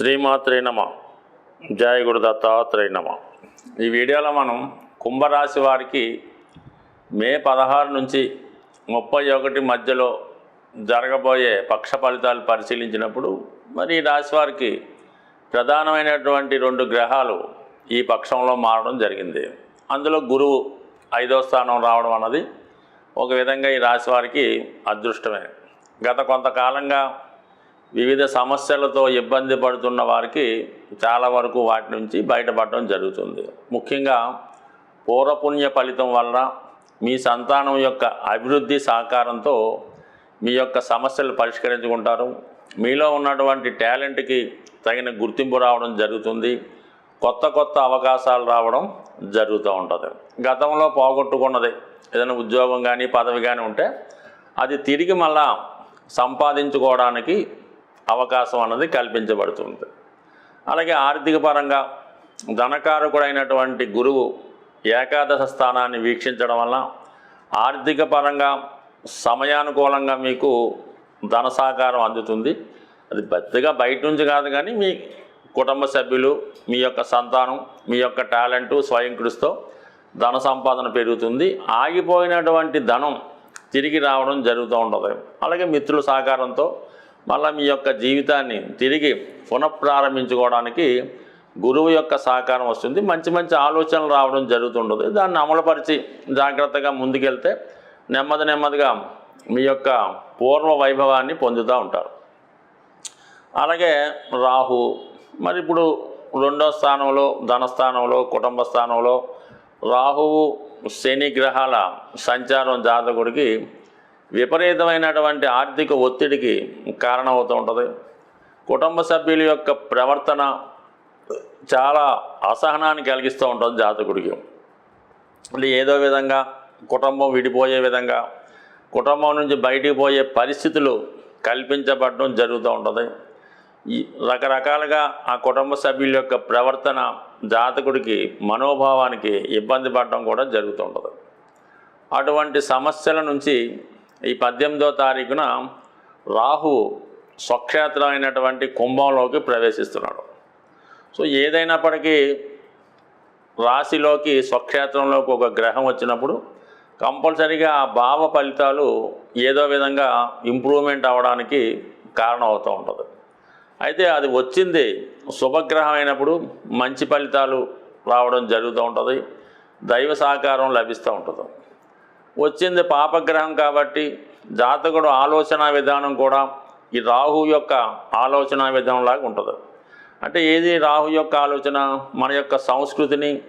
శ్రీమాత్రే నమ. జయ గురు దత్తాత్రేయ నమ. ఈ వీడియోలో మనం కుంభరాశి వారికి మే పదహారు నుంచి ముప్పై ఒకటి మధ్యలో జరగబోయే పక్ష ఫలితాలు పరిశీలించినప్పుడు మరి ఈ రాశి వారికి ప్రధానమైనటువంటి రెండు గ్రహాలు ఈ పక్షంలో మారడం జరిగింది. అందులో గురువు ఐదో స్థానం రావడం అన్నది ఒక విధంగా ఈ రాశి వారికి అదృష్టమే. గత కొంతకాలంగా వివిధ సమస్యలతో ఇబ్బంది పడుతున్న వారికి చాలా వరకు వాటి నుంచి బయటపడడం జరుగుతుంది. ముఖ్యంగా పూర్వపుణ్య ఫలితం వల్ల మీ సంతానం యొక్క అభివృద్ధి సహకారంతో మీ యొక్క సమస్యలు పరిష్కరించుకుంటారు. మీలో ఉన్నటువంటి టాలెంట్కి తగిన గుర్తింపు రావడం జరుగుతుంది. కొత్త కొత్త అవకాశాలు రావడం జరుగుతూ ఉంటుంది. గతంలో పోగొట్టుకున్నది ఏదైనా ఉద్యోగం కానీ పదవి కానీ ఉంటే అది తిరిగి మళ్ళా సంపాదించుకోవడానికి అవకాశం అన్నది కల్పించబడుతుంది. అలాగే ఆర్థిక పరంగా ధనకారకుడైనటువంటి గురువు ఏకాదశ స్థానాన్ని వీక్షించడం వల్ల ఆర్థిక పరంగా సమయానుకూలంగా మీకు ధన సహకారం అందుతుంది. అది పెద్దగా బయట నుంచి కాదు కానీ మీ కుటుంబ సభ్యులు మీ యొక్క సంతానం మీ యొక్క టాలెంటు స్వయం కృషితో ధన సంపాదన పెరుగుతుంది. ఆగిపోయినటువంటి ధనం తిరిగి రావడం జరుగుతూ ఉంటుంది అలాగే మిత్రుల సహకారంతో మళ్ళీ మీ యొక్క జీవితాన్ని తిరిగి పునఃప్రారంభించుకోవడానికి గురువు యొక్క సహకారం వస్తుంది. మంచి మంచి ఆలోచనలు రావడం జరుగుతుంటుంది. దాన్ని అమలుపరిచి జాగ్రత్తగా ముందుకెళ్తే నెమ్మది నెమ్మదిగా మీ యొక్క పూర్వ వైభవాన్ని పొందుతూ ఉంటారు. అలాగే రాహు మరి ఇప్పుడు రెండో స్థానంలో ధనస్థానంలో కుటుంబ స్థానంలో రాహువు శని గ్రహాల సంచారం జాతకుడికి విపరీతమైనటువంటి ఆర్థిక ఒత్తిడికి కారణమవుతూ ఉంటుంది. కుటుంబ సభ్యుల యొక్క ప్రవర్తన చాలా అసహనాన్ని కలిగిస్తూ ఉంటుంది జాతకుడికి. అంటే ఏదో విధంగా కుటుంబం విడిపోయే విధంగా కుటుంబం నుంచి బయటికి పోయే పరిస్థితులు కల్పించబడడం జరుగుతూ ఉంటుంది. ఈ రకరకాలుగా ఆ కుటుంబ సభ్యుల యొక్క ప్రవర్తన జాతకుడికి మనోభావానికి ఇబ్బంది పడడం కూడా జరుగుతూ ఉంటుంది. అటువంటి సమస్యల నుంచి ఈ పద్దెనిమిదో తారీఖున రాహు స్వక్షేత్రమైనటువంటి కుంభంలోకి ప్రవేశిస్తున్నాడు. సో ఏదైనప్పటికీ రాశిలోకి స్వక్షేత్రంలోకి ఒక గ్రహం వచ్చినప్పుడు కంపల్సరీగా ఆ భావ ఫలితాలు ఏదో విధంగా ఇంప్రూవ్మెంట్ అవ్వడానికి కారణం అవుతూ ఉంటుంది. అయితే అది వచ్చింది శుభగ్రహం అయినప్పుడు మంచి ఫలితాలు రావడం జరుగుతూ ఉంటుంది. దైవ సహకారం లభిస్తూ ఉంటుంది. వచ్చింది పాపగ్రహం కాబట్టి జాతకుడు ఆలోచన విధానం కూడా ఈ రాహు యొక్క ఆలోచన విధానంలాగా ఉంటుంది. అంటే ఏది రాహు యొక్క ఆలోచన? మన యొక్క సంస్కృతిని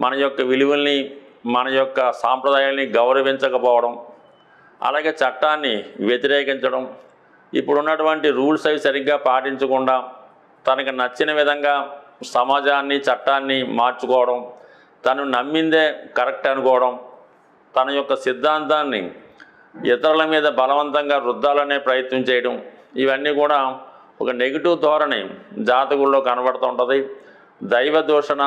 మన యొక్క విలువల్ని మన యొక్క సాంప్రదాయాల్ని గౌరవించకపోవడం అలాగే చట్టాన్ని వ్యతిరేకించడం ఇప్పుడున్నటువంటి రూల్స్ అవి సరిగ్గా పాటించకుండా తనకు నచ్చిన విధంగా సమాజాన్ని చట్టాన్ని మార్చుకోవడం తను నమ్మిందే కరెక్ట్ అనుకోవడం తన యొక్క సిద్ధాంతాన్ని ఇతరుల మీద బలవంతంగా రుద్దాలనే ప్రయత్నం చేయడం ఇవన్నీ కూడా ఒక నెగిటివ్ ధోరణి జాతకుల్లో కనబడుతూ ఉంటుంది. దైవ దూషణ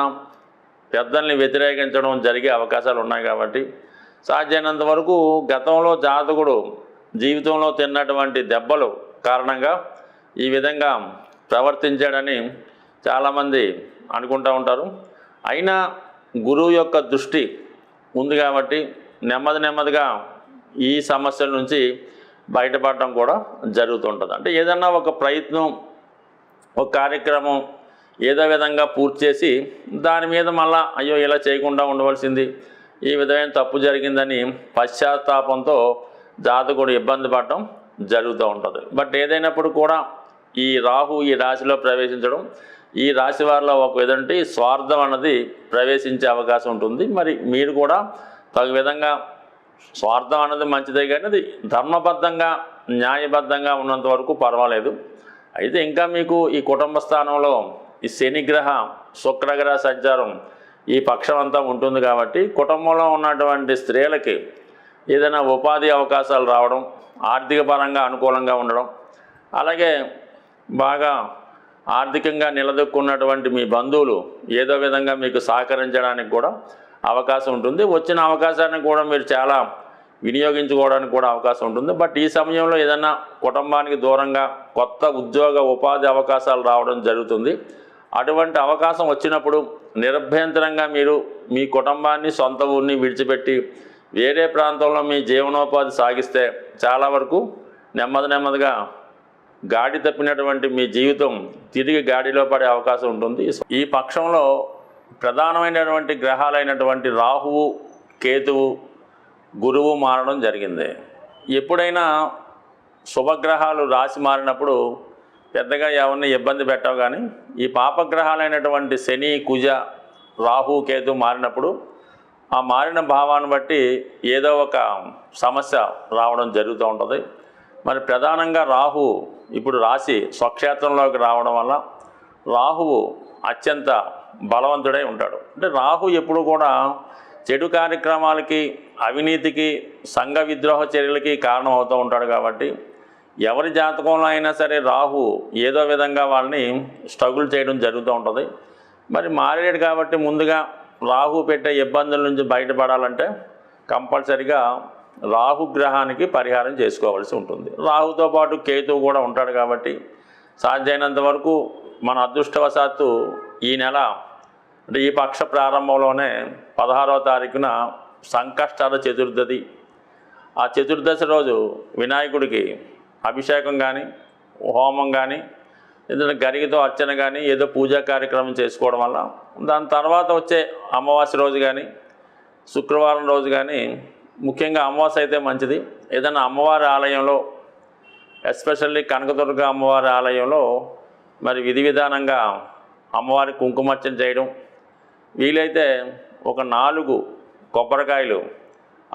పెద్దల్ని వ్యతిరేకించడం జరిగే అవకాశాలు ఉన్నాయి కాబట్టి సాధ్యమైనంత వరకు గతంలో జాతకుడు జీవితంలో తిన్నటువంటి దెబ్బలు కారణంగా ఈ విధంగా ప్రవర్తించాడని చాలామంది అనుకుంటూ ఉంటారు. అయినా గురువు యొక్క దృష్టి ఉంది కాబట్టి నెమ్మది నెమ్మదిగా ఈ సమస్యల నుంచి బయటపడటం కూడా జరుగుతుంటుంది. అంటే ఏదన్నా ఒక ప్రయత్నం ఒక కార్యక్రమం ఏదో విధంగా పూర్తి చేసి దాని మీద మళ్ళా అయ్యో ఇలా చేయకుండా ఉండవలసింది ఈ విధమైన తప్పు జరిగిందని పశ్చాత్తాపంతో జాతకుడు ఇబ్బంది పడటం జరుగుతూ ఉంటుంది. బట్ ఏదైనప్పుడు కూడా ఈ రాహు ఈ రాశిలో ప్రవేశించడం ఈ రాశి వారిలో ఒక విధంటి స్వార్థం అన్నది ప్రవేశించే అవకాశం ఉంటుంది. మరి మీరు కూడా తగు విధంగా స్వార్థం అన్నది మంచిదే కానీ అది ధర్మబద్ధంగా న్యాయబద్ధంగా ఉన్నంత వరకు పర్వాలేదు. అయితే ఇంకా మీకు ఈ కుటుంబ స్థానంలో ఈ శనిగ్రహ శుక్రగ్రహ సంచారం ఈ పక్షం అంతా ఉంటుంది కాబట్టి కుటుంబంలో ఉన్నటువంటి స్త్రీలకి ఏదైనా ఉపాధి అవకాశాలు రావడం ఆర్థిక పరంగా అనుకూలంగా ఉండడం అలాగే బాగా ఆర్థికంగా నిలదొక్కున్నటువంటి మీ బంధువులు ఏదో విధంగా మీకు సహకరించడానికి కూడా అవకాశం ఉంటుంది. వచ్చిన అవకాశాన్ని కూడా మీరు చాలా వినియోగించుకోవడానికి కూడా అవకాశం ఉంటుంది. బట్ ఈ సమయంలో ఏదైనా కుటుంబానికి దూరంగా కొత్త ఉద్యోగ ఉపాధి అవకాశాలు రావడం జరుగుతుంది. అటువంటి అవకాశం వచ్చినప్పుడు నిరభ్యంతరంగా మీరు మీ కుటుంబాన్ని సొంత ఊరిని విడిచిపెట్టి వేరే ప్రాంతంలో మీ జీవనోపాధి సాగిస్తే చాలా వరకు నెమ్మది నెమ్మదిగా గాడి తప్పినటువంటి మీ జీవితం తిరిగి గాడిలో పడే అవకాశం ఉంటుంది. ఈ పక్షంలో ప్రధానమైనటువంటి గ్రహాలైనటువంటి రాహువు కేతువు గురువు మారడం జరిగింది. ఎప్పుడైనా శుభగ్రహాలు రాసి మారినప్పుడు పెద్దగా ఎవరిని ఇబ్బంది పెట్టవు కానీ ఈ పాపగ్రహాలైనటువంటి శని కుజ రాహు కేతు మారినప్పుడు ఆ మారిన భావాన్ని బట్టి ఏదో ఒక సమస్య రావడం జరుగుతూ ఉంటుంది. మరి ప్రధానంగా రాహు ఇప్పుడు రాశి స్వక్షేత్రంలోకి రావడం వల్ల రాహువు అత్యంత బలవంతుడై ఉంటాడు. అంటే రాహు ఎప్పుడు కూడా చెడు కార్యక్రమాలకి అవినీతికి సంఘ విద్రోహ చర్యలకి కారణం అవుతూ ఉంటాడు కాబట్టి ఎవరి జాతకంలో అయినా సరే రాహు ఏదో విధంగా వాళ్ళని స్ట్రగుల్ చేయడం జరుగుతూ ఉంటుంది. మరి మారేడు కాబట్టి ముందుగా రాహు పెట్టే ఇబ్బందుల నుంచి బయటపడాలంటే కంపల్సరిగా రాహు గ్రహానికి పరిహారం చేసుకోవాల్సి ఉంటుంది. రాహుతో పాటు కేతువు కూడా ఉంటాడు కాబట్టి సాధ్యమైనంత వరకు మన అదృష్టవశాత్తు ఈ నెల అంటే ఈ పక్ష ప్రారంభంలోనే పదహారవ తారీఖున సంకష్టాల చతుర్దశి. ఆ చతుర్దశి రోజు వినాయకుడికి అభిషేకం కానీ హోమం కానీ ఏదైనా గరిగితో అర్చన కానీ ఏదో పూజా కార్యక్రమం చేసుకోవడం వల్ల దాని తర్వాత వచ్చే అమావాస్య రోజు కానీ శుక్రవారం రోజు కానీ ముఖ్యంగా అమావాస్య అయితే మంచిది. ఏదైనా అమ్మవారి ఆలయంలో ఎస్పెషల్లీ కనకదుర్గ అమ్మవారి ఆలయంలో మరి విధి విధానంగా అమ్మవారి కుంకుమర్చన చేయడం. వీలైతే ఒక నాలుగు కొబ్బరికాయలు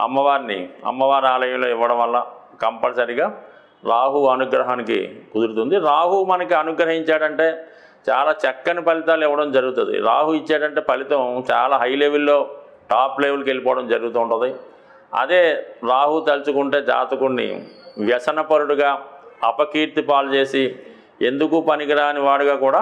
అమ్మవారిని అమ్మవారి ఆలయంలో ఇవ్వడం వల్ల కంపల్సరిగా రాహు అనుగ్రహానికి కుదురుతుంది. రాహు మనకి అనుగ్రహించాడంటే చాలా చక్కని ఫలితాలు ఇవ్వడం జరుగుతుంది. రాహు ఇచ్చాడంటే ఫలితం చాలా హై లెవెల్లో టాప్ లెవెల్కి వెళ్ళిపోవడం జరుగుతూ ఉంటుంది. అదే రాహు తలుచుకుంటే జాతకుడిని వ్యసనపరుడుగా అపకీర్తి పాలు చేసి ఎందుకు పనికిరాని వాడుగా కూడా